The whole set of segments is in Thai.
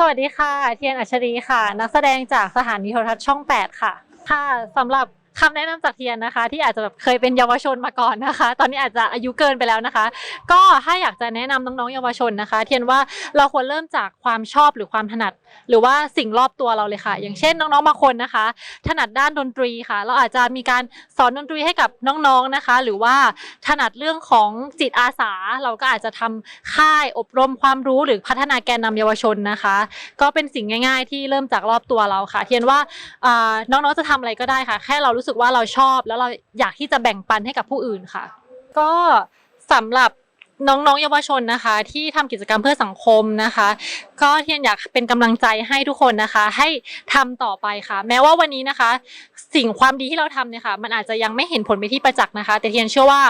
สวัสดีค่ะ เทียนอัชรีค่ะ นักแสดงจากสถานีโทรทัศน์ช่อง 8 ค่ะ ค่ะสำหรับ คำแนะนำจากเทียนนะคะ ที่อาจจะแบบเคยเป็นเยาวชนมาก่อนนะคะ ตอนนี้อาจจะอายุเกินไปแล้วนะคะ ก็ถ้าอยากจะแนะนำน้องๆเยาวชนนะคะ เทียนว่าเราควรเริ่มจากความชอบหรือความถนัด หรือว่าสิ่งรอบตัวเราเลยค่ะ อย่างเช่นน้องๆบางคนนะคะ ถนัดด้านดนตรีค่ะ เราอาจจะมีการสอนดนตรีให้กับน้องๆนะคะ หรือว่าถนัดเรื่องของจิตอาสา เราก็อาจจะทำค่ายอบรมความรู้หรือพัฒนาแกนนำเยาวชนนะคะ ก็เป็นสิ่งง่าย ๆ ที่เริ่มจากรอบตัวเราค่ะ เทียนว่าอ่าน้องๆจะทำอะไรก็ได้ค่ะ แค่เรารู้สึกว่าเราชอบแล้วเราอยากที่จะแบ่งปันให้กับผู้อื่นค่ะ ก็สำหรับน้องๆเยาวชนนะคะ ที่ทำกิจกรรมเพื่อสังคมนะคะ ก็เทียนอยากเป็นกำลังใจให้ทุกคนนะคะ ให้ทำต่อไปค่ะ แม้ว่าวันนี้นะคะ สิ่งความดีที่เราทำเนี่ยค่ะ มันอาจจะยังไม่เห็นผลไปที่ประจักษ์นะคะ แต่เทียนเชื่อว่า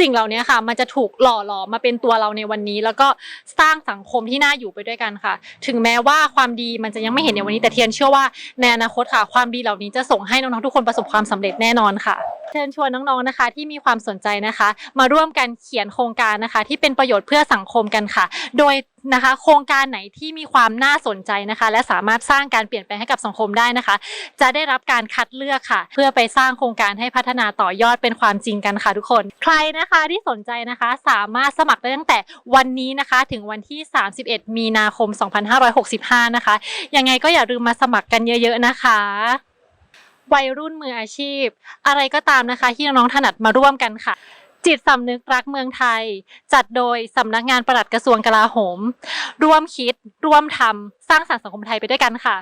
สิ่งเหล่านี้ค่ะ มันจะถูกหล่อหลอมมาเป็นตัวเราในวันนี้ แล้วก็สร้างสังคมที่น่าอยู่ไปด้วยกันค่ะ ถึงแม้ว่าความดีมันจะยังไม่เห็นในวันนี้ แต่เทียนเชื่อว่าในอนาคตค่ะ ความดีเหล่านี้จะส่งให้น้องๆทุกคนประสบความสำเร็จแน่นอนค่ะเชิญชวนน้องๆนะคะ ที่มีความสนใจนะคะ มาร่วมกันเขียนโครงการนะคะ ที่เป็นประโยชน์เพื่อสังคมกันค่ะ โดย นะคะ โครงการไหนที่มีความน่าสนใจนะคะ และสามารถสร้างการเปลี่ยนแปลงให้กับสังคมได้นะคะ จะได้รับการคัดเลือกค่ะ เพื่อไปสร้างโครงการให้พัฒนาต่อยอดเป็นความจริงกันค่ะทุกคน ใครนะคะที่สนใจนะคะสามารถสมัครได้ตั้งแต่วันนี้นะคะถึงวันที่ 31 มีนาคม 2565 นะคะ ยังไงก็อย่าลืมมาสมัครกันเยอะๆนะคะวัยรุ่นมืออาชีพ อะไรก็ตามนะคะ ที่น้องๆถนัดมาร่วมกันค่ะ จิตสำนึกรักเมืองไทย จัดโดยสำนักงานปลัดกระทรวงกลาโหม ร่วมคิด ร่วมทำสร้างสรรค์สังคมไทยไปด้วยกันค่ะ